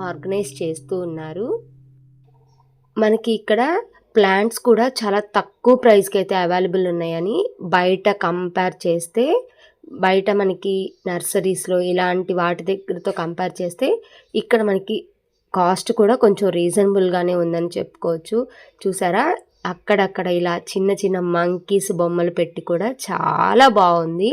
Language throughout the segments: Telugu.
ఆర్గనైజ్ చేస్తూ ఉన్నారు. మనకి ఇక్కడ ప్లాంట్స్ కూడా చాలా తక్కువ ప్రైస్కి అయితే అవైలబుల్ ఉన్నాయని బయట కంపేర్ చేస్తే బయట మనకి నర్సరీస్లో ఇలాంటి వాటి దగ్గరతో కంపేర్ చేస్తే ఇక్కడ మనకి కాస్ట్ కూడా కొంచెం రీజనబుల్గానే ఉందని చెప్పుకోవచ్చు. చూసారా? అక్కడక్కడ ఇలా చిన్న చిన్న మంకీస్ బొమ్మలు పెట్టి కూడా చాలా బాగుంది.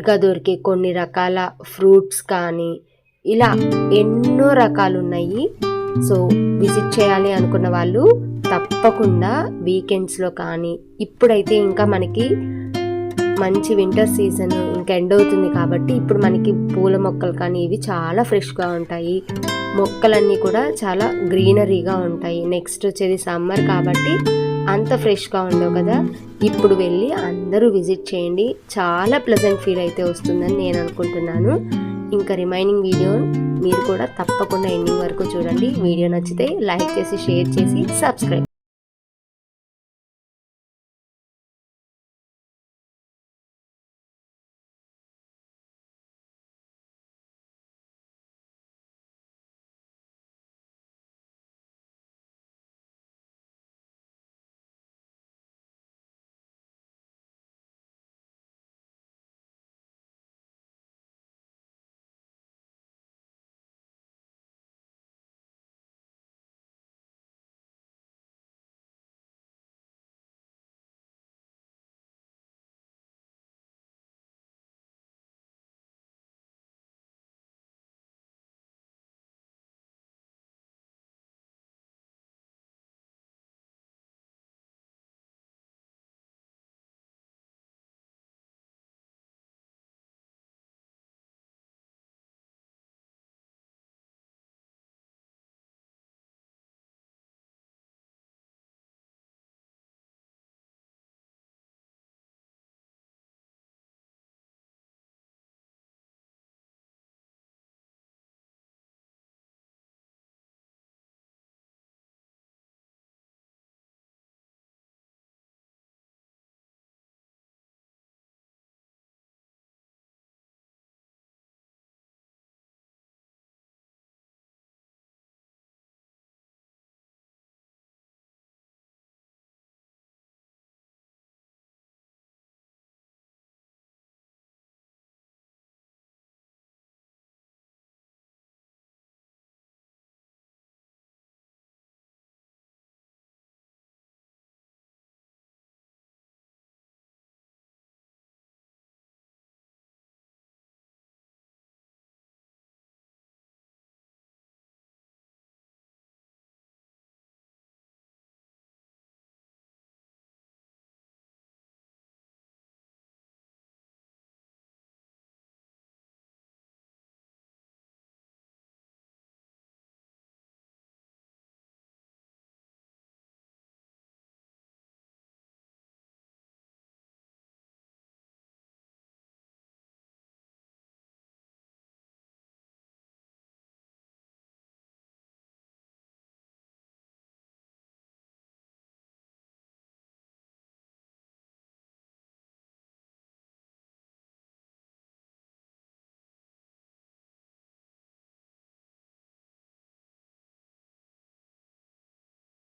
గా దొరికే కొన్ని రకాల ఫ్రూట్స్ కానీ ఇలా ఎన్నో రకాలు ఉన్నాయి సో విజిట్ చేయాలి అనుకున్న వాళ్ళు తప్పకుండా వీకెండ్స్లో కానీ ఇప్పుడైతే ఇంకా మనకి మంచి వింటర్ సీజన్ ఇంకా ఎండ్ అవుతుంది కాబట్టి ఇప్పుడు మనకి పూల మొక్కలు కానీ ఇవి చాలా ఫ్రెష్గా ఉంటాయి. మొక్కలన్నీ కూడా చాలా గ్రీనరీగా ఉంటాయి. నెక్స్ట్ వచ్చేది సమ్మర్ కాబట్టి అంత ఫ్రెష్గా ఉండవు కదా. ఇప్పుడు వెళ్ళి అందరూ విజిట్ చేయండి. చాలా ప్లెజెంట్ ఫీల్ అయితే వస్తుందని నేను అనుకుంటున్నాను. ఇంకా రిమైనింగ్ వీడియో మీరు కూడా తప్పకుండా ఎండింగ్ వరకు చూడండి. వీడియో నచ్చితే లైక్ చేసి షేర్ చేసి సబ్స్క్రైబ్